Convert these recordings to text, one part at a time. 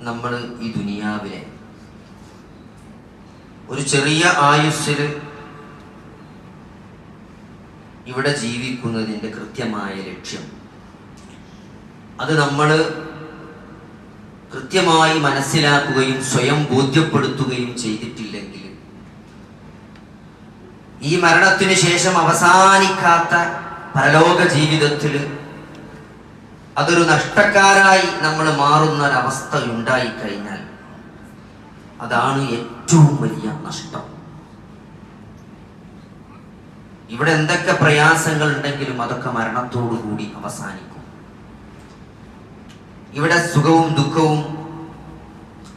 നമ്മൾ ഈ ദുനിയാവിനെ. ഒരു ചെറിയ ആയുസ്സിൽ ഇവിടെ ജീവിക്കുന്നതിന്റെ കൃത്യമായ ലക്ഷ്യം. അത് നമ്മൾ കൃത്യമായി മനസ്സിലാക്കുകയും സ്വയം ബോധ്യപ്പെടുത്തുകയും ചെയ്തിട്ടില്ലെങ്കിൽ ഈ മരണത്തിന് ശേഷം അവസാനിക്കാത്ത പരലോക ജീവിതത്തിൽ അതൊരു നഷ്ടക്കാരായി നമ്മൾ മാറുന്ന ഒരവസ്ഥ ഉണ്ടായി കഴിഞ്ഞാൽ അതാണ് ഏറ്റവും വലിയ നഷ്ടം. ഇവിടെ എന്തൊക്കെ പ്രയാസങ്ങൾ ഉണ്ടെങ്കിലും അതൊക്കെ മരണത്തോടു കൂടി അവസാനിക്കും. ഇവിടെ സുഖവും ദുഃഖവും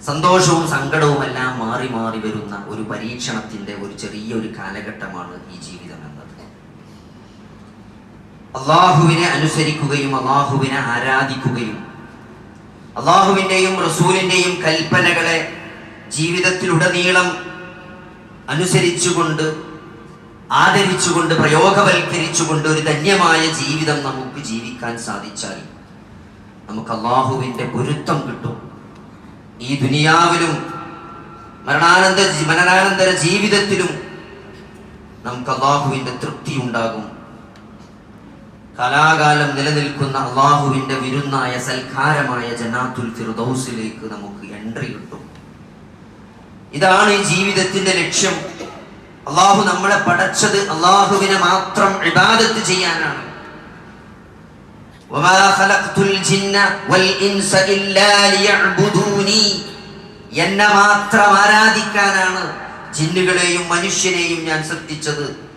സന്തോഷവും സങ്കടവും എല്ലാം മാറി മാറി വരുന്ന ഒരു പരീക്ഷണത്തിന്റെ ഒരു ചെറിയ ഒരു കാലഘട്ടമാണ് ഈ ജീവിതം അള്ളാഹുവിനെ അനുസരിക്കുകയും അള്ളാഹുവിനെ ആരാധിക്കുകയും അള്ളാഹുവിന്റെയും റസൂലിന്റെയും കൽപ്പനകളെ ജീവിതത്തിലുടനീളം അനുസരിച്ചുകൊണ്ട് ആദരിച്ചുകൊണ്ട് പ്രയോഗവൽക്കരിച്ചുകൊണ്ട് ഒരു ധന്യമായ ജീവിതം നമുക്ക് ജീവിക്കാൻ സാധിച്ചാൽ നമുക്ക് അള്ളാഹുവിന്റെ പൊരുത്തം കിട്ടും. ഈ ദുനിയാവിലും മരണാനന്തര മരണാനന്തര ജീവിതത്തിലും നമുക്ക് അള്ളാഹുവിന്റെ തൃപ്തി ഉണ്ടാകും. കലാകാലം നിലനിൽക്കുന്ന അള്ളാഹുവിന്റെ വിരുന്നായ സൽക്കാരമായ ജനാത്തുൽ ഫിർദൌസിലേക്ക് നമുക്ക് എൻട്രി കിട്ടും. ഇതാണ് ജീവിതത്തിന്റെ ലക്ഷ്യം. അള്ളാഹു നമ്മളെ പടച്ചത് അള്ളാഹുവിനെ മാത്രം ഇബാദത്ത് ചെയ്യാനാണ്. എന്നെ മാത്രം ആരാധിക്കാനാണ് ജിന്നുകളെയും മനുഷ്യനെയും ഞാൻ സൃഷ്ടിച്ചത്.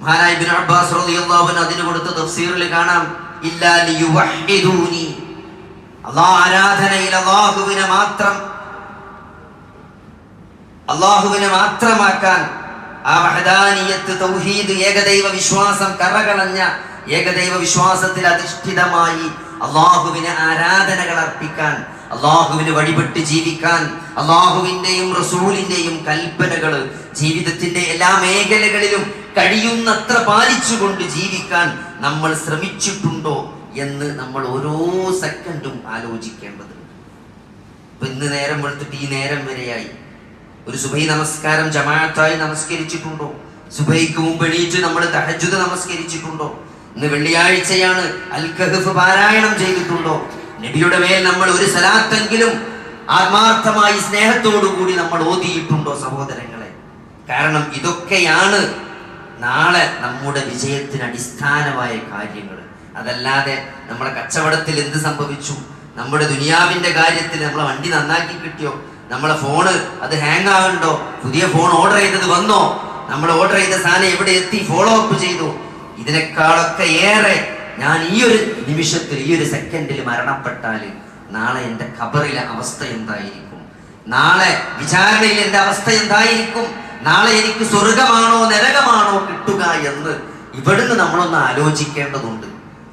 മഹാനായ ഇബ്നു അബ്ബാസ് റളിയല്ലാഹു അൻഹു അതിന് കൊടുത്ത തഫ്സീറിൽ കാണാം ഇല്ലാ ലിയുവഹ്ഹിദൂനി. അല്ലാഹ് ആരാധനയിൽ അല്ലാഹുവിനെ മാത്രം അള്ളാഹുവിനെ മാത്രമാക്കാൻ ആ വഹദാനിയത്ത് തൗഹീദ് ഏകദൈവ വിശ്വാസം കറകളഞ്ഞ ഏകദൈവ വിശ്വാസത്തിൽ അധിഷ്ഠിതമായി അള്ളാഹുവിനെ ആരാധനകൾ അർപ്പിക്കാൻ അള്ളാഹുവിന് വഴിപെട്ട് ജീവിക്കാൻ അള്ളാഹുവിന്റെയും റസൂലിന്റെയും കൽപ്പനകൾ ജീവിതത്തിന്റെ എല്ലാ മേഖലകളിലും കഴിയുന്നത്ര പാലിച്ചുകൊണ്ട് ജീവിക്കാൻ നമ്മൾ ശ്രമിച്ചിട്ടുണ്ടോ എന്ന് നമ്മൾ ഓരോ സെക്കൻഡും ആലോചിക്കേണ്ടതുണ്ട്. ഇപ്പൊ ഇന്ന് നേരം വെളുത്തിട്ട് ഈ നേരം വരെയായി. ഒരു സുബൈ നമസ്കാരം ജമാഅത്തായി നമസ്കരിച്ചിട്ടുണ്ടോ? സുബൈക്ക് മുമ്പ് എണീറ്റ് നമ്മൾ തഹജുദ് നമസ്കരിച്ചിട്ടുണ്ടോ? ഇന്ന് വെള്ളിയാഴ്ചയാണ് അൽ കഹഫ് പാരായണം ചെയ്തിട്ടുണ്ടോ? നബിയുടെ മേൽ നമ്മൾ ഒരു സലാത്തെങ്കിലും ആത്മാർത്ഥമായി സ്നേഹത്തോടു കൂടി നമ്മൾ ഓതിയിട്ടുണ്ടോ സഹോദരങ്ങളെ? കാരണം ഇതൊക്കെയാണ് നാളെ നമ്മുടെ വിജയത്തിന് അടിസ്ഥാനമായ കാര്യങ്ങൾ അതല്ലാതെ നമ്മളെ കച്ചവടത്തിൽ എന്ത് സംഭവിച്ചു? നമ്മുടെ ദുനിയാവിന്റെ കാര്യത്തിൽ നമ്മളെ വണ്ടി നന്നാക്കി കിട്ടിയോ? നമ്മളെ ഫോണ് അത് ഹാങ് ആവുന്നുണ്ടോ? പുതിയ ഫോൺ ഓർഡർ ചെയ്തത് വന്നോ? നമ്മൾ ഓർഡർ ചെയ്ത സാധനം എവിടെ എത്തി? ഫോളോ അപ്പ് ചെയ്തു. ഇതിനേക്കാളൊക്കെ ഏറെ ഞാൻ ഈ ഒരു നിമിഷത്തിൽ ഈ ഒരു സെക്കൻഡിൽ മരണപ്പെട്ടാൽ നാളെ എന്റെ ഖബറിലെ അവസ്ഥ എന്തായിരിക്കും? നാളെ വിചാരണയിൽ എന്റെ അവസ്ഥ എന്തായിരിക്കും? നാളെ എനിക്ക് സ്വർഗമാണോ നരകമാണോ കിട്ടുക എന്ന് ഇവിടുന്ന് നമ്മളൊന്ന് ആലോചിക്കേണ്ടതുണ്ട്.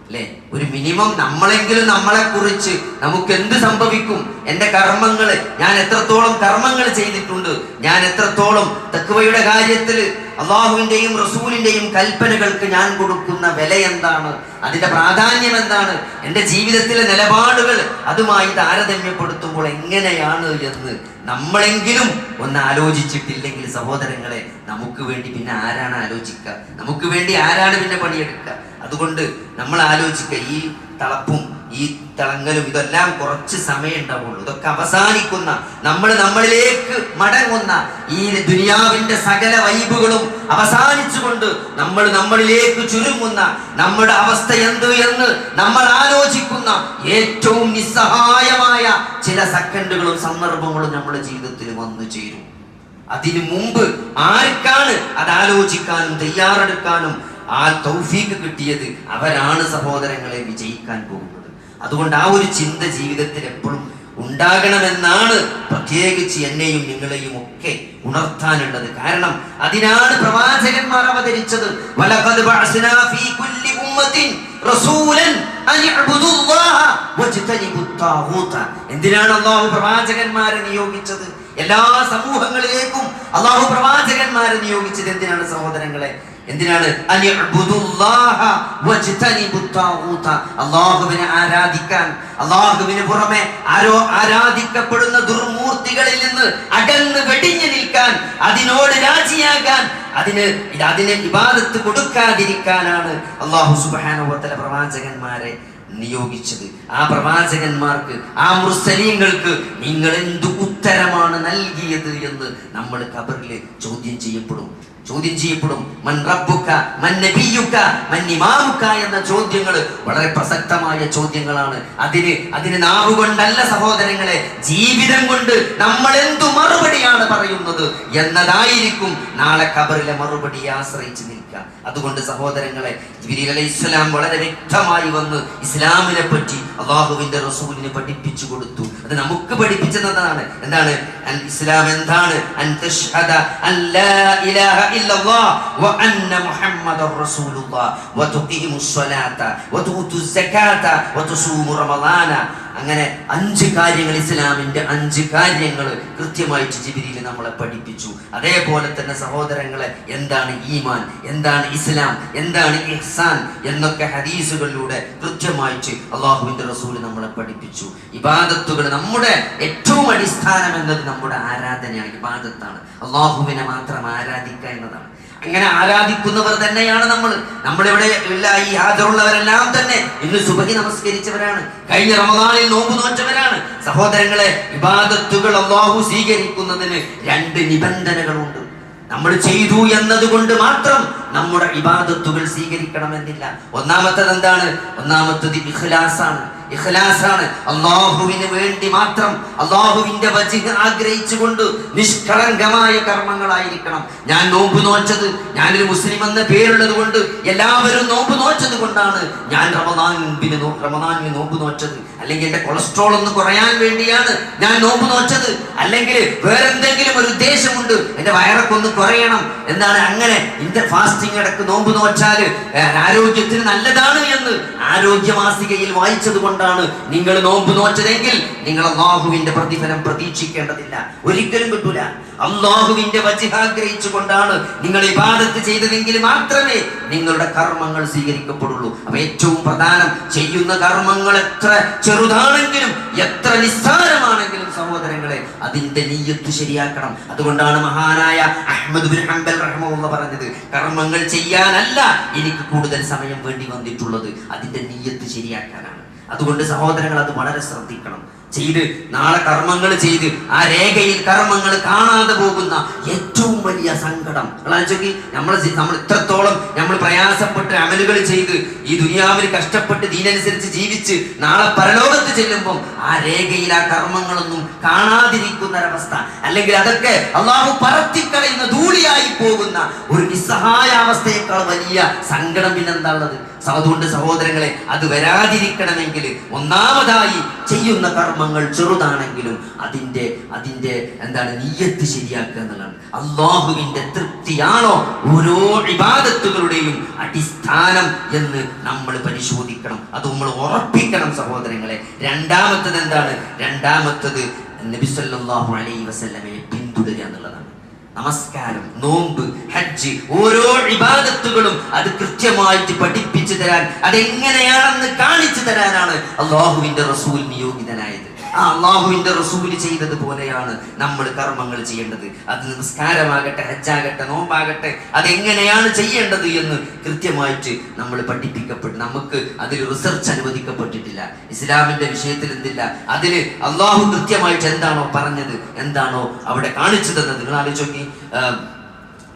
അല്ലെ? ഒരു മിനിമം നമ്മളെങ്കിലും നമ്മളെ കുറിച്ച് നമുക്ക് എന്ത് സംഭവിക്കും? എന്റെ കർമ്മങ്ങൾ ഞാൻ എത്രത്തോളം കർമ്മങ്ങൾ ചെയ്തിട്ടുണ്ട് ഞാൻ എത്രത്തോളം തക്കുവയുടെ കാര്യത്തിൽ അള്ളാഹുവിന്റെയും റസൂലിന്റെയും കൽപ്പനകൾക്ക് ഞാൻ കൊടുക്കുന്ന വില എന്താണ്? അതിന്റെ പ്രാധാന്യം എന്താണ്? എന്റെ ജീവിതത്തിലെ നിലപാടുകൾ അതുമായി താരതമ്യപ്പെടുത്തുമ്പോൾ എങ്ങനെയാണ് എന്ന് നമ്മളെങ്കിലും ഒന്ന് ആലോചിച്ചിട്ടില്ലെങ്കിൽ സഹോദരങ്ങളെ നമുക്ക് വേണ്ടി പിന്നെ ആരാണ് ആലോചിക്കുക? നമുക്ക് വേണ്ടി ആരാണ് പിന്നെ പണിയെടുക്കുക? അതുകൊണ്ട് നമ്മൾ ആലോചിക്കുക ഈ തളപ്പും ഈ തിളങ്ങലും ഇതെല്ലാം കുറച്ച് സമയം ഉണ്ടാവുള്ളൂ. ഇതൊക്കെ അവസാനിക്കുന്ന നമ്മൾ നമ്മളിലേക്ക് മടങ്ങുന്ന ഈ ദുനിയാവിന്റെ സകല വൈബുകളും അവസാനിച്ചുകൊണ്ട് നമ്മൾ നമ്മളിലേക്ക് ചുരുങ്ങുന്ന നമ്മുടെ അവസ്ഥ എന്ത് എന്ന് നമ്മൾ ആലോചിക്കുന്ന ഏറ്റവും നിസ്സഹായമായ ചില സെക്കൻഡുകളും സന്ദർഭങ്ങളും നമ്മുടെ ജീവിതത്തിൽ വന്നു ചേരും. അതിനു മുമ്പ് ആർക്കാണ് അത് ആലോചിക്കാനും തയ്യാറെടുക്കാനും ആ തൗഫീക്ക് കിട്ടിയത് അവരാണ് സഹോദരങ്ങളെ വിജയിക്കാൻ പോകുന്നത്. അതുകൊണ്ട് ആ ഒരു ചിന്ത ജീവിതത്തിൽ എപ്പോഴും ഉണ്ടാകണമെന്നാണ് പ്രത്യേകിച്ച് എന്നെയും നിങ്ങളെയും ഒക്കെ ഉണർത്താനുള്ളത്. കാരണം അതിനാണ് പ്രവാചകന്മാർ അവതരിച്ചത്. എന്തിനാണ് അല്ലാഹു പ്രവാചകന്മാരെ നിയോഗിച്ചത്? എല്ലാ സമൂഹങ്ങളിലേക്കും അള്ളാഹു പ്രവാചകന്മാരെ നിയോഗിച്ചത് എന്തിനാണ് സഹോദരങ്ങളെ? എന്തിനാണ്. അള്ളാഹുവിനെ ആരാധിക്കാൻ അള്ളാഹുവിന് പുറമെ ആരോ ആരാധിക്കപ്പെടുന്ന ദുർമൂർത്തികളിൽ നിന്ന് അകന്ന് വെടിഞ്ഞു നിൽക്കാൻ അതിനോട് രാജിയാകാൻ അതിന് അതിന് വിവാദത്ത് കൊടുക്കാതിരിക്കാനാണ് അള്ളാഹു സുബാനുവത്തല പ്രവാചകന്മാരെ നിയോഗിച്ചത്. ആ പ്രവാചകന്മാർക്ക് ആ മുർസലീങ്ങൾക്ക് നിങ്ങൾ എന്തു ഉത്തരമാണ് നൽകിയത് എന്ന് നമ്മൾ കബറിൽ ചോദ്യം ചെയ്യപ്പെടും. ചോദ്യം ചെയ്യപ്പെടും. മൻ റബ്ബുക്ക മൻ നബിയുക്ക മൻ ഇമാമുക്ക എന്ന ചോദ്യങ്ങൾ വളരെ പ്രസക്തമായ ചോദ്യങ്ങളാണ്. അതിന് അതിന് നാവുകൊണ്ടല്ല സഹോദരങ്ങളെ ജീവിതം കൊണ്ട് നമ്മൾ എന്തു മറുപടിയാണ് പറയുന്നത് എന്നതായിരിക്കും നാളെ കബറിലെ മറുപടിയെ ആശ്രയിച്ച് നിൽക്കുക. അതുകൊണ്ട് സഹോദരങ്ങളെ ജിബ്രീൽ അലൈഹി ഇസ്ലാം വളരെ വ്യക്തമായി വന്ന് ഇസ്ലാമിനെ പറ്റി അള്ളാഹുവിന്റെ റസൂലിനെ പഠിപ്പിച്ചു കൊടുത്തു. അത് നമുക്ക് പഠിപ്പിച്ചതാണ് എന്താണ്? ഇസ്ലാം എന്താണ്? അൻ തഷ്ഹദ അൻ ലാ ഇലാഹ إلا الله وأن محمد رسول الله. وتقيم الصلاة وتؤتي الزكاة وتصوم رمضان. അങ്ങനെ അഞ്ച് കാര്യങ്ങൾ ഇസ്ലാമിന്റെ അഞ്ച് കാര്യങ്ങൾ കൃത്യമായിട്ട് ജിബിരിയിൽ നമ്മളെ പഠിപ്പിച്ചു. അതേപോലെ തന്നെ സഹോദരങ്ങളെ എന്താണ് ഈമാൻ എന്താണ് ഇസ്ലാം എന്താണ് ഇഹ്സാൻ എന്നൊക്കെ ഹദീസുകളിലൂടെ കൃത്യമായിട്ട് അള്ളാഹുവിന്റെ റസൂൽ നമ്മളെ പഠിപ്പിച്ചു. ഇബാദത്തുകൾ നമ്മുടെ ഏറ്റവും അടിസ്ഥാനം എന്നത് നമ്മുടെ ആരാധനയാണ് ഇബാദത്താണ്. അള്ളാഹുവിനെ മാത്രം ആരാധിക്കുക എന്നതാണ്. അങ്ങനെ ആരാധിക്കുന്നവർ തന്നെയാണ് നമ്മൾ നമ്മളിവിടെ ഉള്ള ഈ ഹാജറുള്ളവരെല്ലാം തന്നെ ഇന്ന് സുബഹി നമസ്കരിച്ചവരാണ്. കഴിഞ്ഞ റമദാനിൽ നോമ്പ് നോറ്റവരാണ്. സഹോദരങ്ങളെ വിവാദത്തുകൾ അള്ളാഹു സ്വീകരിക്കുന്നതിന് രണ്ട് നിബന്ധനകളുണ്ട്. നമ്മൾ ചെയ്തു എന്നതുകൊണ്ട് മാത്രം നമ്മുടെ ഇബാദത്തുകൾ സ്വീകരിക്കണമെന്നില്ല. ഒന്നാമത്തത് എന്താണ് ഒന്നാമത്തത് ഇഖ്ലാസാണ്. ഇഖ്ലാസാണ്. അള്ളാഹുവിന് വേണ്ടി മാത്രം അള്ളാഹുവിന്റെ വജിഹ് ആഗ്രഹിച്ചുകൊണ്ട് നിഷ്കളങ്കമായ കർമ്മങ്ങളായിരിക്കണം. ഞാൻ നോമ്പ് നോച്ചത് ഞാനൊരു മുസ്ലിം എന്ന പേരുള്ളത് കൊണ്ട് എല്ലാവരും നോമ്പ് നോച്ചത് കൊണ്ടാണ് ഞാൻ റമദാൻ റമദാനിന് നോമ്പ് നോച്ചത്. അല്ലെങ്കിൽ എന്റെ കൊളസ്ട്രോൾ ഒന്ന് കുറയാൻ വേണ്ടിയാണ് ഞാൻ നോമ്പ് നോച്ചത് അല്ലെങ്കിൽ വേറെന്തെങ്കിലും ഒരു ഉദ്ദേശമുണ്ട് എന്റെ വയറൊക്കെ ഒന്ന് കുറയണം എന്നാണ് അങ്ങനെ ഇന്റെ ഫാസ്റ്റിംഗ് ഇടയ്ക്ക് നോമ്പ് നോച്ചാൽ ആരോഗ്യത്തിന് നല്ലതാണ് എന്ന് ആരോഗ്യ മാസികയിൽ വായിച്ചത് കൊണ്ടാണ് നിങ്ങൾ നോമ്പ് നോച്ചതെങ്കിൽ നിങ്ങൾ അള്ളാഹുവിന്റെ പ്രതിഫലം പ്രതീക്ഷിക്കേണ്ടതില്ല. ഒരിക്കലും കിട്ടൂല. അള്ളാഹുവിന്റെ വജിഹാഗ്രഹിച്ചു കൊണ്ടാണ് നിങ്ങൾ ഇബാദത്ത് ചെയ്തതെങ്കിൽ മാത്രമേ നിങ്ങളുടെ കർമ്മങ്ങൾ സ്വീകരിക്കപ്പെടുള്ളൂ. അപ്പൊ ഏറ്റവും പ്രധാനം ചെയ്യുന്ന കർമ്മങ്ങൾ എത്ര ചെറുതാണെങ്കിലും എത്ര നിസ്സാരമാണെങ്കിലും സഹോദരങ്ങളെ അതിന്റെ നീയത്ത് ശരിയാക്കണം. അതുകൊണ്ടാണ് മഹാനായ അഹമ്മദ് ബിൻ ഹംബൽ റഹ്മുള്ള പറഞ്ഞത് കർമ്മങ്ങൾ ചെയ്യാനല്ല എനിക്ക് കൂടുതൽ സമയം വേണ്ടി വന്നിട്ടുള്ളത്. അതിന്റെ നീയത്ത് ശരിയാക്കാനാണ്. അതുകൊണ്ട് സഹോദരങ്ങൾ അത് വളരെ ശ്രദ്ധിക്കണം. ചെയ്ത് നാളെ കർമ്മങ്ങൾ ചെയ്ത് ആ രേഖയിൽ കർമ്മങ്ങൾ കാണാതെ പോകുന്ന ഏറ്റവും വലിയ സങ്കടം. നിങ്ങളാലോചിക്ക് നമ്മൾ നമ്മൾ ഇത്രത്തോളം നമ്മൾ പ്രയാസപ്പെട്ട് അമലുകൾ ചെയ്ത് ഈ ദുനിയാവിൽ കഷ്ടപ്പെട്ട് ദീനനുസരിച്ച് ജീവിച്ച് നാളെ പരലോകത്ത് ചെല്ലുമ്പോൾ ആ രേഖയിൽ ആ കർമ്മങ്ങളൊന്നും കാണാതിരിക്കുന്ന ഒരവസ്ഥ. അല്ലെങ്കിൽ അതൊക്കെ അള്ളാഹു പറത്തിക്കളയുന്ന ധൂളിയായി പോകുന്ന ഒരു നിസ്സഹായ അവസ്ഥയേക്കാൾ വലിയ സങ്കടം പിന്നെന്താ ഉള്ളത് അതുകൊണ്ട് സഹോദരങ്ങളെ അത് വരാതിരിക്കണമെങ്കിൽ ഒന്നാമതായി ചെയ്യുന്ന കർമ്മങ്ങൾ ചെറുതാണെങ്കിലും അതിന്റെ അതിന്റെ എന്താണ് നീയത്ത് ശരിയാക്കുക എന്നുള്ളതാണ്. അള്ളാഹുവിന്റെ തൃപ്തിയാണോ ഓരോ ഇബാദത്തുകളുടെയും അടിസ്ഥാനം എന്ന് നമ്മൾ പരിശോധിക്കണം. അത് നമ്മൾ ഉറപ്പിക്കണം സഹോദരങ്ങളെ. രണ്ടാമത്തത് എന്താണ്? രണ്ടാമത്തത് നബി അലൈ വസല്ലമയെ പിന്തുടരുക എന്നുള്ളതാണ്. നമസ്കാരം നോമ്പ് ഹജ്ജ് ഓരോ ഇബാദത്തുകളും അത് കൃത്യമായിട്ട് പഠിപ്പിച്ചു തരാൻ അതെങ്ങനെയാണെന്ന് കാണിച്ചു തരാനാണ് അള്ളാഹുവിന്റെ റസൂൽ നിയോഗിതനായത് ആ അള്ളാഹുവിന്റെ റസൂൽ ചെയ്തതുപോലെയാണ് നമ്മൾ കർമ്മങ്ങൾ ചെയ്യേണ്ടത്. അത് നിസ്കാരമാകട്ടെ ഹജ്ജാകട്ടെ നോമ്പാകട്ടെ അതെങ്ങനെയാണ് ചെയ്യേണ്ടത് എന്ന് കൃത്യമായിട്ട് നമ്മൾ പഠിപ്പിക്കപ്പെട്ടു നമുക്ക് അതിൽ റിസർച്ച് അനുവദിക്കപ്പെട്ടിട്ടില്ല. ഇസ്ലാമിന്റെ വിഷയത്തിൽ എന്തില്ല? അതിൽ അള്ളാഹു കൃത്യമായിട്ട് എന്താണോ പറഞ്ഞത് എന്താണോ അവിടെ കാണിച്ചു തന്നത് നിങ്ങൾ ആലോചിച്ചോക്കി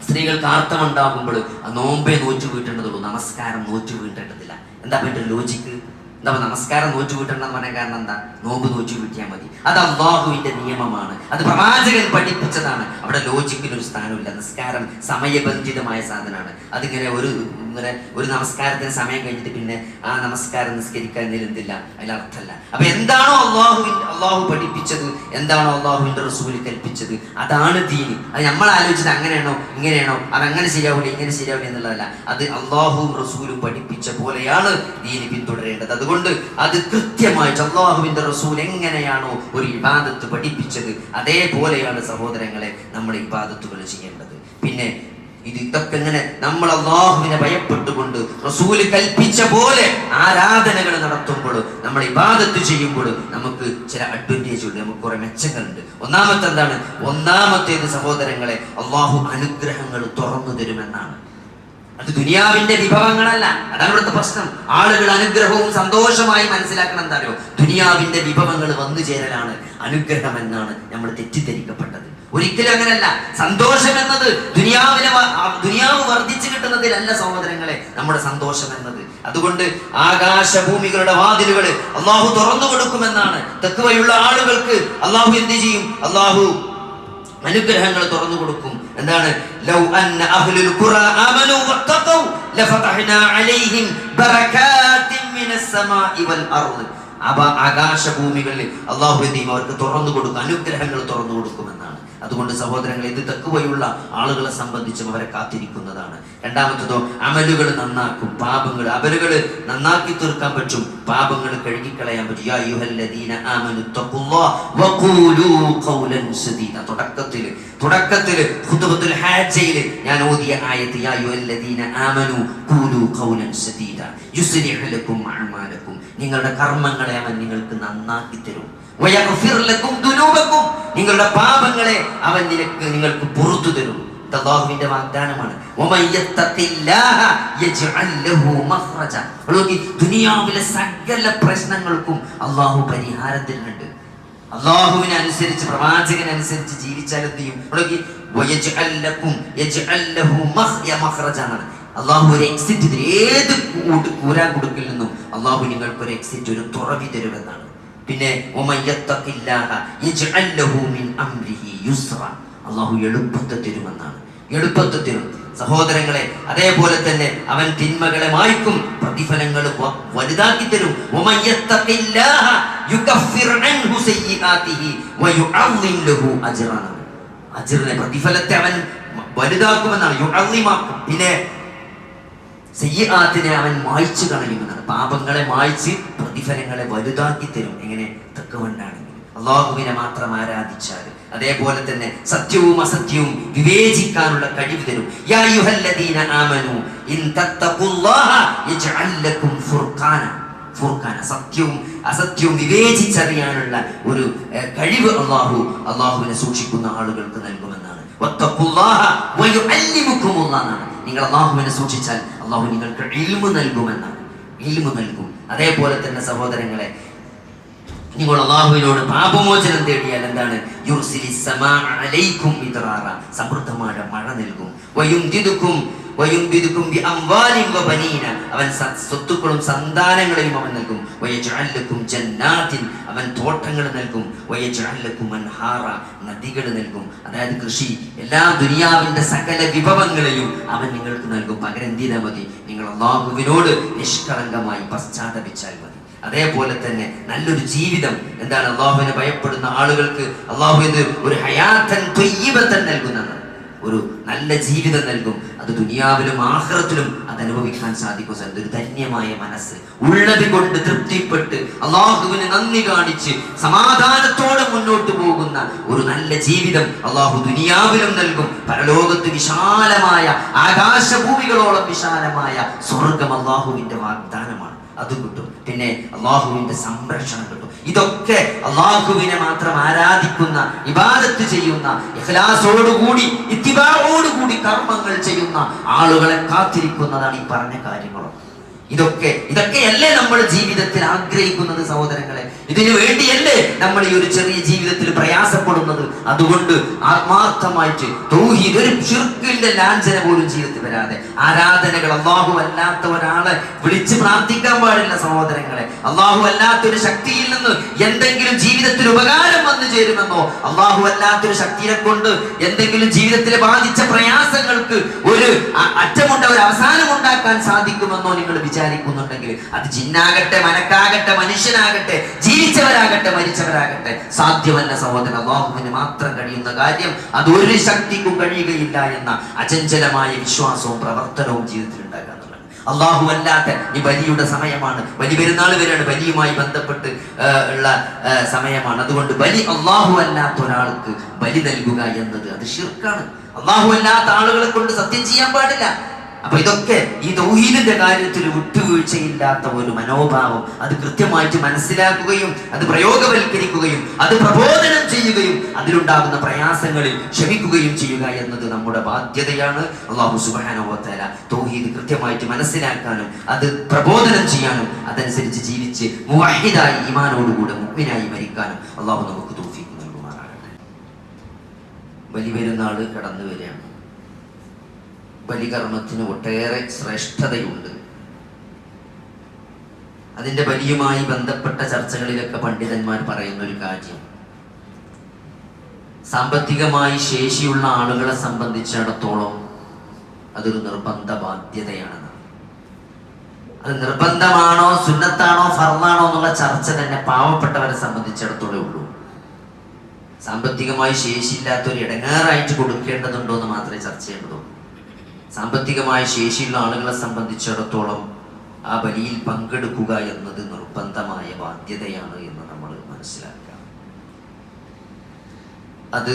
സ്ത്രീകൾക്ക് ആർത്തമുണ്ടാകുമ്പോൾ ആ നോമ്പേ നോറ്റു വീട്ടേണ്ടതുള്ളൂ നമസ്കാരം നോറ്റു വീട്ടേണ്ടതില്ല. എന്താ പറ്റും ലോജിക്ക് എന്താ നമസ്കാരം നോറ്റു വീട്ടണമെന്ന് പറയാൻ കാരണം എന്താ? നോമ്പ് നോച്ചു വീട്ടിയാൽ മതി. അത് അള്ളാഹുവിന്റെ നിയമമാണ്. അത് പ്രവാചകൻ പഠിപ്പിച്ചതാണ്. അവിടെ ലോജിക്കിന് ഒരു സ്ഥാനമില്ല. നിസ്കാരം സമയബന്ധിതമായ സാധനമാണ്. അതിങ്ങനെ ഒരു ഇങ്ങനെ ഒരു നമസ്കാരത്തിന് സമയം കഴിഞ്ഞിട്ട് പിന്നെ ആ നമസ്കാരം നിസ്കരിക്കാൻ എന്തില്ല? അതിൽ അർത്ഥമല്ല അപ്പൊ എന്താണോ അള്ളാഹുവിൻ അള്ളാഹു പഠിപ്പിച്ചത്? എന്താണോ അള്ളാഹുവിന്റെ റസൂൽ കൽപ്പിച്ചത്? അതാണ് ദീന് അത് നമ്മൾ ആലോചിച്ചത് അങ്ങനെയാണോ ഇങ്ങനെയാണോ? അത് അങ്ങനെ ശരിയാവില്ല ഇങ്ങനെ ശരിയാവില്ല എന്നുള്ളതല്ല. അത് അള്ളാഹുവും റസൂലും പഠിപ്പിച്ച പോലെയാണ് ദീന് പിന്തുടരേണ്ടത്. അതുകൊണ്ട് അത് കൃത്യമായിട്ട് അള്ളാഹുവിന്റെ റസൂൽ എങ്ങനെയാണോ ഒരു ഇബാദത്ത് പഠിപ്പിച്ചത് അതേപോലെയാണ് സഹോദരങ്ങളെ നമ്മൾ ഇബാദത്തുകൾ ചെയ്യേണ്ടത്. പിന്നെ ഇത് ഇതൊക്കെ ഇങ്ങനെ നമ്മൾ അള്ളാഹുവിനെ ഭയപ്പെട്ടുകൊണ്ട് റസൂൽ കൽപ്പിച്ച പോലെ ആരാധനകൾ നടത്തുമ്പോൾ നമ്മൾ ഇബാദത്ത് ചെയ്യുമ്പോൾ നമുക്ക് ചില അഡ്വാന്റേജ് ഉണ്ട് നമുക്ക് കുറെ മെച്ചങ്ങളുണ്ട്. ഒന്നാമത്തെ എന്താണ് ഒന്നാമത്തേത് സഹോദരങ്ങളെ അള്ളാഹു അനുഗ്രഹങ്ങൾ തുറന്നു തരുമെന്നാണ്. അത് ദുനിയാവിന്റെ വിഭവങ്ങളല്ല. അതാണ് ഇവിടുത്തെ പ്രശ്നം. ആളുകൾ അനുഗ്രഹവും സന്തോഷമായി മനസ്സിലാക്കണം. എന്താണോ? ദുനിയാവിന്റെ വിഭവങ്ങൾ വന്നു ചേരലാണ് അനുഗ്രഹം എന്നാണ് നമ്മൾ തെറ്റിദ്ധരിക്കപ്പെട്ടത്. ഒരിക്കലും അങ്ങനല്ല. സന്തോഷം എന്നത് ദുനിയാവിനെ ദുനിയാവ് വർദ്ധിച്ചു കിട്ടുന്നതിലല്ല സഹോദരങ്ങളെ നമ്മുടെ സന്തോഷം എന്നത് അതുകൊണ്ട് ആകാശഭൂമികളുടെ വാതിലുകൾ അള്ളാഹു തുറന്നു കൊടുക്കുമെന്നാണ്. തെക്കുവയുള്ള ആളുകൾക്ക് അള്ളാഹു എന്ത് ചെയ്യും? അള്ളാഹു അനുഗ്രഹങ്ങൾ തുറന്നു കൊടുക്കും. എന്താണ് ലൗ അന്ന അഹ്ലുൽ ഖുറ ആമനു വത്തഖൗ ലഫതഹ്നാ അലൈഹിം ബറകാത്തിൻ മിനസ് സമാഇ വൽ അർദ് അവ ആകാശഭൂമികളിൽ അള്ളാഹു എന്ത് ചെയ്യും അവർക്ക് തുറന്നു കൊടുക്കും അനുഗ്രഹങ്ങൾ തുറന്നു കൊടുക്കുമെന്നാണ്. അതുകൊണ്ട് സഹോദരങ്ങൾ ഇത് തെക്കുവയുള്ള ആളുകളെ സംബന്ധിച്ചും അവരെ കാത്തിരിക്കുന്നതാണ്. രണ്ടാമത്തതോ അമലുകൾ നന്നാക്കും പാപങ്ങൾ അമലുകൾ നന്നാക്കി തീർക്കാൻ പറ്റും പാപങ്ങൾ കഴുകിക്കളയാൻ പറ്റും. തുടക്കത്തിൽ തുടക്കത്തിൽ ഞാൻ ഓതിയ ആയത്ത് യാ ആമനു കൂലു ഖൗലൻ സദീദ. ലക്കും നിങ്ങളുടെ കർമ്മങ്ങളെ അവൻ നിങ്ങൾക്ക് നന്നാക്കി തരും. നിങ്ങളുടെ പാപങ്ങളെ അവൻ നിനക്ക് നിങ്ങൾക്ക് പുറത്തു തരും. ഇത് വാഗ്ദാനമാണ്. ദുനിയാവിലെ സകല പ്രശ്നങ്ങൾക്കും അള്ളാഹു പരിഹാരം തരുന്നുണ്ട് അള്ളാഹുവിനെ അനുസരിച്ച് പ്രവാചകനെ അനുസരിച്ച് ജീവിച്ചാൽ എന്ത് ചെയ്യും? അള്ളാഹു ഒരു എക്സിറ്റ് ഏത് കൂരാൻ കൊടുക്കിൽ നിന്നും അള്ളാഹു നിങ്ങൾക്ക് ഒരു എക്സിറ്റ് ഒരു തുറവി തരുമെന്നാണ്. പിന്നെ അള്ളാഹു എളുപ്പത്തെ തരുമെന്നാണ്. എളുപ്പത്തെ തരും. സഹോദരങ്ങളെ അതേപോലെ തന്നെ അവൻ തിന്മകളെ മായ്ക്കും പ്രതിഫലങ്ങൾ വലുതാക്കി തരും. അജിറിനെ പ്രതിഫലത്തെ അവൻ വലുതാക്കുമെന്നാണ്. പിന്നെ സയ്യാത്തിനെ അവൻ മായ്ച്ചു കളയുമെന്നാണ് പാപങ്ങളെ മായ്ച്ച് പ്രതിഫലങ്ങളെ വലുതാക്കി തരും. എങ്ങനെ? തക്കവണ്ടാണെങ്കിൽ അള്ളാഹുവിനെ മാത്രം ആരാധിച്ചാൽ. അതേപോലെ തന്നെ സത്യവും അസത്യവും വിവേചിക്കാനുള്ള കഴിവ് തരും. സത്യവും അസത്യവും വിവേചിച്ചറിയാനുള്ള ഒരു കഴിവ് അള്ളാഹു അള്ളാഹുവിനെ സൂക്ഷിക്കുന്ന ആളുകൾക്ക് നൽകുമെന്നാണ്. നിങ്ങൾ അള്ളാഹുവിനെ സൂക്ഷിച്ചാൽ അള്ളാഹു നിങ്ങൾക്ക് ഇൽമു നൽകുമെന്നാണ്. ഇൽമു നൽകും. അതേപോലെ തന്നെ സഹോദരങ്ങളെ നിങ്ങൾ അള്ളാഹുവിനോട് പാപമോചനം തേടിയാൽ എന്താണ്? സമൃദ്ധമായ മഴ നൽകും. അവൻ സ്വത്തുക്കളും സന്താനങ്ങളെയും അവൻ നൽകും. ജന്നാത്തിൻ. അവൻ തോട്ടങ്ങൾ നൽകും. അൻഹാറ. നദികൾ നൽകും. അതായത് കൃഷി. എല്ലാ ദുനിയാവിന്റെ സകല വിഭവങ്ങളെയും അവൻ നിങ്ങൾക്ക് നൽകും. പകരം എന്ത് ചെയ്താൽ മതി? നിങ്ങൾ അള്ളാഹുവിനോട് നിഷ്കളങ്കമായി പശ്ചാത്തപിച്ചാൽ മതി. അതേപോലെ തന്നെ നല്ലൊരു ജീവിതം. എന്താണ് അള്ളാഹുവിനെ ഭയപ്പെടുന്ന ആളുകൾക്ക് അള്ളാഹു ഇത് ഒരു ഹയാത്തൻ ത്വയ്യിബത്തൻ നൽകുന്നതാണ്. ഒരു നല്ല ജീവിതം നൽകും. അത് ദുനിയാവിലും ആഹ്റത്തിലും അത് അനുഭവിക്കാൻ സാധിക്കും. സർ. ഒരു ധന്യമായ മനസ്സ്. ഉള്ളത് കൊണ്ട് തൃപ്തിപ്പെട്ട് അള്ളാഹുവിന് നന്ദി കാണിച്ച് സമാധാനത്തോടെ മുന്നോട്ട് പോകുന്ന ഒരു നല്ല ജീവിതം അള്ളാഹു ദുനിയാവിലും നൽകും. പരലോകത്ത് വിശാലമായ ആകാശഭൂമികളോളം വിശാലമായ സ്വർഗം അള്ളാഹുവിന്റെ വാഗ്ദാനമാണ്. അത് കിട്ടും പിന്നെ അള്ളാഹുവിന്റെ സംരക്ഷണം കിട്ടും. ഇതൊക്കെ അള്ളാഹുവിനെ മാത്രം ആരാധിക്കുന്ന ഇബാദത്ത് ചെയ്യുന്ന ഇഖ്ലാസോടുകൂടി ഇത്തിബാറോടുകൂടി കർമ്മങ്ങൾ ചെയ്യുന്ന ആളുകളെ കാത്തിരിക്കുന്നതാണ് ഈ പറഞ്ഞ കാര്യങ്ങളൊക്കെ. ഇതൊക്കെ ഇതൊക്കെയല്ലേ നമ്മൾ ജീവിതത്തിൽ ആഗ്രഹിക്കുന്നത് സഹോദരങ്ങളെ? ഇതിനു വേണ്ടിയല്ലേ നമ്മൾ ഈ ഒരു ചെറിയ ജീവിതത്തിൽ പ്രയാസപ്പെടുന്നത്? അതുകൊണ്ട് ആത്മാർത്ഥമായിട്ട് ഒരു ചുരുക്കിന്റെ ലാഞ്ചന പോലും ജീവിതത്തിൽ വരാതെ. ആരാധനകൾ അള്ളാഹു അല്ലാത്ത ഒരാളെ വിളിച്ച് പ്രാർത്ഥിക്കാൻ പാടില്ല സഹോദരങ്ങളെ. അള്ളാഹു അല്ലാത്തൊരു ശക്തിയിൽ നിന്ന് എന്തെങ്കിലും ജീവിതത്തിൽ ഉപകാരം വന്നു ചേരുമെന്നോ അള്ളാഹു അല്ലാത്തൊരു ശക്തിയെ കൊണ്ട് എന്തെങ്കിലും ജീവിതത്തിൽ ബാധിച്ച പ്രയാസങ്ങൾക്ക് ഒരു അറ്റമുണ്ട ഒരു അവസാനം ഉണ്ടാക്കാൻ സാധിക്കുമെന്നോ നിങ്ങൾ വിചാരിക്കുന്നുണ്ടെങ്കിൽ അത് ജിന്നാകട്ടെ മനക്കാകട്ടെ മനുഷ്യനാകട്ടെ ജീവിച്ചവരാകട്ടെ മരിച്ചവരാകട്ടെ സാധ്യമല്ല സഹോദരൻ. അള്ളാഹുവിന് മാത്രം കഴിയുന്ന കാര്യം അത് ഒരു ശക്തിക്കും കഴിയുകയില്ല എന്ന അചഞ്ചലമായ വിശ്വാസവും പ്രവർത്തനവും ജീവിതത്തിൽ ഉണ്ടാക്കുക അള്ളാഹു അല്ലാത്ത ഈ ബലിയുടെ സമയമാണ്. ബലി പെരുന്നാൾ വരെയാണ് ബലിയുമായി ബന്ധപ്പെട്ട് ഉള്ള സമയമാണ്. അതുകൊണ്ട് ബലി അള്ളാഹു അല്ലാത്ത ഒരാൾക്ക് ബലി നൽകുക എന്നത് അത് ഷിർക്കാണ് അള്ളാഹു അല്ലാത്ത ആളുകളെ കൊണ്ട് സത്യം ചെയ്യാൻ പാടില്ല. അപ്പൊ ഇതൊക്കെ ഈ തൗഹീദിന്റെ കാര്യത്തിൽ വിട്ടുവീഴ്ചയില്ലാത്ത ഒരു മനോഭാവം. അത് കൃത്യമായിട്ട് മനസ്സിലാക്കുകയും അത് പ്രയോഗവൽക്കരിക്കുകയും അത് പ്രബോധനം ചെയ്യുകയും അതിലുണ്ടാകുന്ന പ്രയാസങ്ങളിൽ ക്ഷമിക്കുകയും ചെയ്യുക എന്നത് നമ്മുടെ ബാധ്യതയാണ്. അള്ളാഹു സുബാനോത്തല തൗഹീദ് കൃത്യമായിട്ട് മനസ്സിലാക്കാനും അത് പ്രബോധനം ചെയ്യാനും അതനുസരിച്ച് ജീവിച്ച് മുവാഹിദായി ഇമാനോടുകൂടെ മുഗ്മിനായി മരിക്കാനും അള്ളാഹു നമുക്ക് തൗഫീഖ് നൽകുമാറാകട്ടെ. ബലി പെരുന്നാൾ കടന്നു വരികയാണ്. ബലികർമ്മത്തിന് ഒട്ടേറെ ശ്രേഷ്ഠതയുണ്ട്. അതിന്റെ ബലിയുമായി ബന്ധപ്പെട്ട ചർച്ചകളിലൊക്കെ പണ്ഡിതന്മാർ പറയുന്ന ഒരു കാര്യം. സാമ്പത്തികമായി ശേഷിയുള്ള ആളുകളെ സംബന്ധിച്ചിടത്തോളം അതൊരു നിർബന്ധ ബാധ്യതയാണ് അത് നിർബന്ധമാണോ സുന്നത്താണോ ഫർദാണോ എന്നുള്ള ചർച്ച തന്നെ പാവപ്പെട്ടവരെ സംബന്ധിച്ചിടത്തോളം ഉള്ളൂ. സാമ്പത്തികമായി ശേഷിയില്ലാത്ത ഒരു ഇടങ്ങാറായിട്ട് കൊടുക്കേണ്ടതുണ്ടോ എന്ന് മാത്രമേ ചർച്ച ചെയ്യേണ്ടതുള്ളൂ സാമ്പത്തികമായ ശേഷിയുള്ള ആളുകളെ സംബന്ധിച്ചിടത്തോളം ആ ബലിയിൽ പങ്കെടുക്കുക എന്നത് നിർബന്ധമായ ബാധ്യതയാണ് എന്ന് നമ്മൾ മനസ്സിലാക്കുക. അത്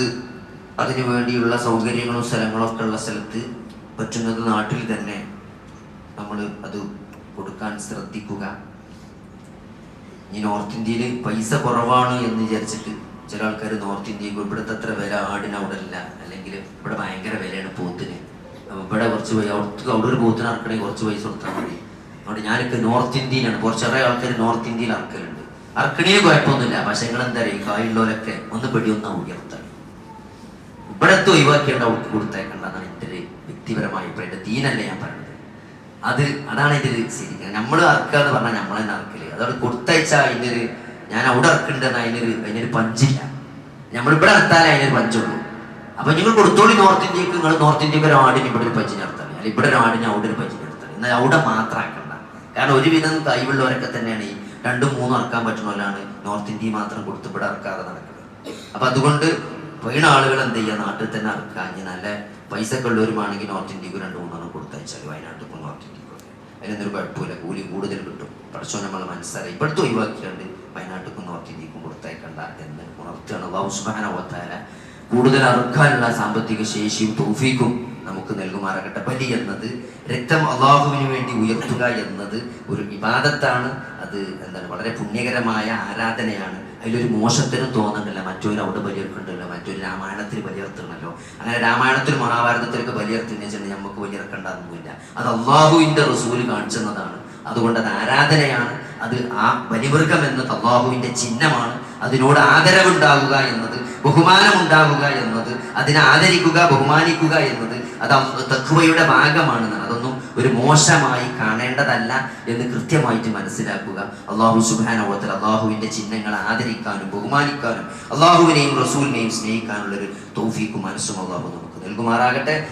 അതിനു വേണ്ടിയുള്ള സൗകര്യങ്ങളും സ്ഥലങ്ങളും ഒക്കെ ഉള്ള സ്ഥലത്ത് പറ്റുന്നത് നാട്ടിൽ തന്നെ നമ്മൾ അത് കൊടുക്കാൻ ശ്രദ്ധിക്കുക. ഈ നോർത്ത് ഇന്ത്യയിൽ പൈസ കുറവാണ് എന്ന് വിചാരിച്ചിട്ട് ചില ആൾക്കാർ നോർത്ത് ഇന്ത്യയിൽ ഇവിടുത്തെ അത്ര വില ആടിന് അവിടെ ഇല്ല. അല്ലെങ്കിൽ ഇവിടെ ഭയങ്കര വിലയാണ് പോത്തിന്. ഇവിടെ കുറച്ച് പൈസ അവിടുത്തെ അവിടെ ഒരു ബൂത്തിന് ഇറക്കണമെങ്കിൽ കുറച്ച് പൈസ കൊടുത്താൽ മതി. അതുകൊണ്ട് ഞാനൊക്കെ നോർത്ത് ഇന്ത്യയിലാണ് കുറച്ചേറെ ആൾക്കാർ നോർത്ത് ഇന്ത്യയിൽ ഇറക്കലുണ്ട്. ഇറക്കണേ കുഴപ്പമൊന്നുമില്ല. പക്ഷെ നിങ്ങൾ എന്താ പറയുക കായുള്ളവരൊക്കെ ഒന്ന് പെടി ഒന്ന് ഉയർത്തണം ഇവിടത്തെ ഒഴിവാക്കേണ്ട അവർക്ക് കൊടുത്തേക്കണ്ടെന്നാണ് എന്റെ ഒരു വ്യക്തിപരമായ ഇപ്പം എന്റെ തീനല്ല ഞാൻ പറയുന്നത് അത് അതാണ് ഇതിൽ ശരിക്കും നമ്മൾ അറക്കുക എന്ന് പറഞ്ഞാൽ നമ്മൾ തന്നെ അറക്കൽ അതവിടെ കൊടുത്തയച്ചാൽ അതിനൊരു ഞാൻ അവിടെ ഇറക്കുന്നുണ്ടെന്ന് അതിനൊരു അതിനൊരു പഞ്ചില്ല. നമ്മൾ ഇവിടെ ഇറത്താലേ അതിനൊരു പഞ്ചുള്ളൂ. അപ്പൊ നിങ്ങൾ കൊടുത്തോളി നോർത്ത് ഇന്ത്യയ്ക്ക് നിങ്ങൾ നോർത്ത് ഇന്ത്യയ്ക്ക് ഒരു ആടിന് ഇവിടെ ഒരു പഞ്ചിന് നടത്തണം അല്ലെങ്കിൽ ഇവിടെ ഒരു ആടിന് അവിടെ ഒരു പഞ്ചിന് നടത്തണം എന്നാൽ അവിടെ മാത്രം ആക്കണ്ട. കാരണം ഒരുവിധം കഴിവുള്ളവരൊക്കെ തന്നെയാണ് ഈ രണ്ടും മൂന്നും ഇറക്കാൻ പറ്റുന്നവരാണ് നോർത്ത് ഇന്ത്യ മാത്രം കൊടുത്ത് ഇവിടെ ഇറക്കാതെ നടക്കുന്നത്. അപ്പൊ അതുകൊണ്ട് വീണ ആളുകൾ എന്ത് ചെയ്യുക? നാട്ടിൽ തന്നെ ഇറക്കുക. ഇനി നല്ല പൈസ ഉള്ളവരുമാണെങ്കിൽ നോർത്ത് ഇന്ത്യയ്ക്ക് രണ്ട് മൂന്നെണ്ണം കൊടുത്തയച്ചാൽ വയനാട്ടിൽ നോർത്ത് ഇന്ത്യയ്ക്ക് അതിനൊരു കുഴപ്പമില്ല. കൂലി കൂടുതൽ കിട്ടും. പഠിച്ചോ നമ്മൾ മനസ്സിലായി. ഇപ്പോഴത്തെ ഒഴിവാക്കിയാണ്ട് വയനാട്ടിൽക്കും നോർത്ത് ഇന്ത്യക്കും കൊടുത്തേക്കണ്ട എന്ന് ഉണർത്തുകയാണ് അള്ളാഹു സുബ്ഹാനഹു വ തആല കൂടുതൽ അറുക്കാനുള്ള സാമ്പത്തിക ശേഷിയും തൗഫീഖും നമുക്ക് നൽകുമാറാകട്ടെ. ബലി എന്നത് രക്തം അള്ളാഹുവിന് വേണ്ടി ഉയർത്തുക എന്നത് ഒരു വിവാദത്താണ് അത് എന്താണ്? വളരെ പുണ്യകരമായ ആരാധനയാണ്. അതിലൊരു മോശത്തിനും തോന്നുന്നില്ല മറ്റൊരു അവിടെ ബലിയെടുക്കണ്ടല്ലോ മറ്റൊരു രാമായണത്തിൽ ബലിയെടുത്തണല്ലോ അങ്ങനെ രാമായണത്തിലും മഹാഭാരതത്തിലൊക്കെ ബലിയെടുത്തിന് വെച്ചിട്ടുണ്ടെങ്കിൽ നമുക്ക് ബലിയിറക്കേണ്ടതൊന്നുമില്ല അത് അള്ളാഹുവിന്റെ റസൂൽ കാണിച്ചെന്നതാണ്. അതുകൊണ്ട് അത് ആരാധനയാണ്. അത് ആ ബലിമൃഗം എന്നത് അള്ളാഹുവിന്റെ ചിഹ്നമാണ്. അതിനോട് ആദരവുണ്ടാവുക എന്നത് ബഹുമാനമുണ്ടാവുക എന്നത് അതിനെ ആദരിക്കുക ബഹുമാനിക്കുക എന്നത് അത് തക്കുവയുടെ ഭാഗമാണ്. അതൊന്നും ഒരു മോശമായി കാണേണ്ടതല്ല എന്ന് കൃത്യമായിട്ട് മനസ്സിലാക്കുക. അള്ളാഹു സുബാനോത്തിൽ അള്ളാഹുവിന്റെ ചിഹ്നങ്ങളെ ആദരിക്കാനും ബഹുമാനിക്കാനും അള്ളാഹുവിനെയും റസൂലിനെയും സ്നേഹിക്കാനുള്ള ഒരു തൗഫീക്കും മനസ്സും അള്ളാഹു നമുക്ക് നൽകുമാറാകട്ടെ.